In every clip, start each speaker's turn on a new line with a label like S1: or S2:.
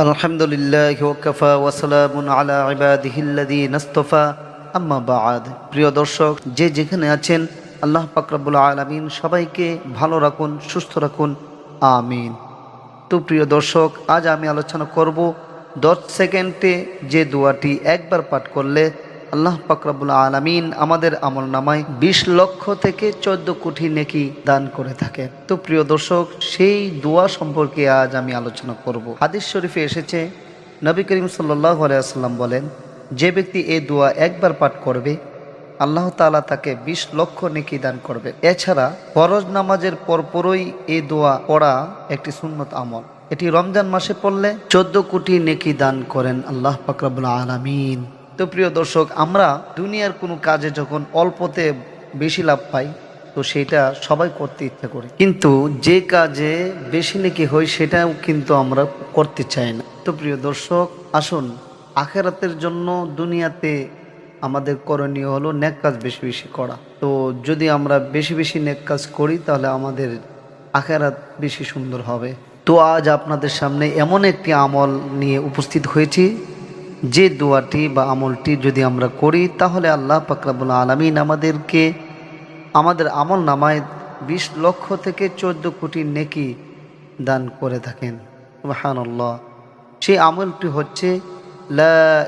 S1: الحمد لله وكفى وسلام على عباده الذين اصطفى আম্মা বাদ প্রিয় দর্শক যে যেখানে আছেন আল্লাহ পাকরাবুল আলমিন সবাইকে ভালো রাখুন সুস্থ রাখুন আমিন তো প্রিয় দর্শক আজ আমি আলোচনা করব দশ সেকেন্ডে যে দোয়াটি একবার পাঠ করলে আল্লাহ পাকরাবুল আলমিন আমাদের আমল নামায় বিশ লক্ষ থেকে চোদ্দ কোটি নেকি দান করে থাকে তো প্রিয় দর্শক, সেই দোয়া সম্পর্কে আজ আমি আলোচনা করব। হাদিস শরীফে এসেছে, নবী করিম সাল্লাহ আলাইসাল্লাম বলেন, যে ব্যক্তি এই দোয়া একবার পাঠ করবে, আল্লাহ তাআলা তাকে বিশ লক্ষ নেকি দান করবে। এছাড়া ফরজ নামাজের পরপরই এই দোয়া পড়া একটি সুন্নত আমল। এটি রমজান মাসে পড়লে চোদ্দ কোটি নেকি দান করেন আল্লাহ ফাকরাবুল আলামিন। তো প্রিয় দর্শক, আমরা দুনিয়ার কোনো কাজে যখন অল্পতে বেশি লাভ পাই, তো সেটা সবাই করতে ইচ্ছা করে। কিন্তু যে কাজে বেশি নাকি হয়, সেটাও কিন্তু আমরা করতে চাই না। তো প্রিয় দর্শক, আসুন, আখেরাতের জন্য দুনিয়াতে আমাদের করণীয় হলো নেক কাজ বেশি বেশি করা। তো যদি আমরা বেশি বেশি নেক কাজ করি, তাহলে আমাদের আখেরাত বেশি সুন্দর হবে। তো আজ আপনাদের সামনে এমন একটি আমল নিয়ে উপস্থিত হয়েছি যে দোয়াটি বা আমলটি যদি আমরা করি, তাহলে আল্লাহ পাকরাবুল আলমিন আমাদেরকে আমাদের আমল নামায় বিশ লক্ষ থেকে চোদ্দ কোটি নেকি দান করে থাকেন। সুবহানাল্লাহ। সেই আমলটি হচ্ছে, লা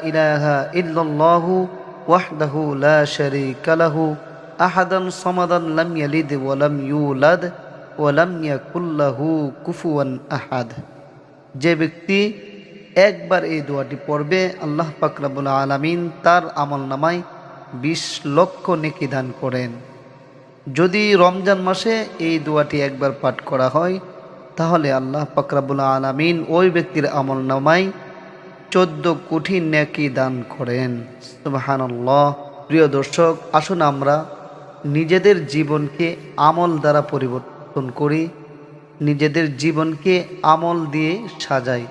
S1: সামাদান কুফুয়ান আহাদ। যে ব্যক্তি একবার এই দোয়াটি পড়বে, আল্লাহ পাক রব্বুল আলামিন তার আমল নামায় বিশ লক্ষ নেকি দান করেন। যদি রমজান মাসে এই দোয়াটি একবার পাঠ করা হয়, তাহলে আল্লাহ পাকরাবুল আলামিন ওই ব্যক্তির আমল নামায় চোদ্দ কোটি নেকি দান করেন। সুবাহানল্লাহ। প্রিয় দর্শক, আসুন আমরা নিজেদের জীবনকে আমল দ্বারা পরিবর্তন করি, নিজেদের জীবনকে আমল দিয়ে সাজাই।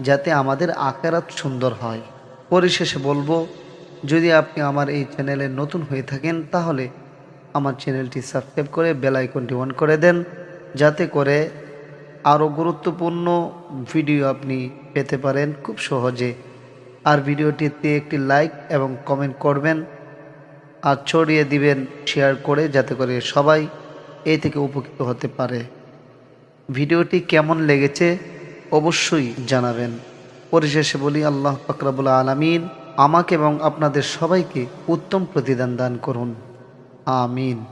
S1: যাতে আমাদের আকারাত সুন্দর হয়। পরিশেষে বলব, যদি আপনি আমার এই চ্যানেলে নতুন হয়ে থাকেন, তাহলে আমার চ্যানেলটি সাবস্ক্রাইব করে বেল আইকনটি অন করে দেন, যাতে করে আরও গুরুত্বপূর্ণ ভিডিও আপনি পেতে পারেন খুব সহজে। আর ভিডিওটিতে একটি লাইক এবং কমেন্ট করবেন আর ছড়িয়ে দিবেন শেয়ার করে, যাতে করে সবাই এই থেকে উপকৃত হতে পারে। ভিডিওটি কেমন লেগেছে অবশ্যই জানাবেন। পরিশেষে বলি, আল্লাহ ফকরাবুল আলমিন আমাকে এবং আপনাদের সবাইকে উত্তম প্রতিদান দান করুন। আমিন।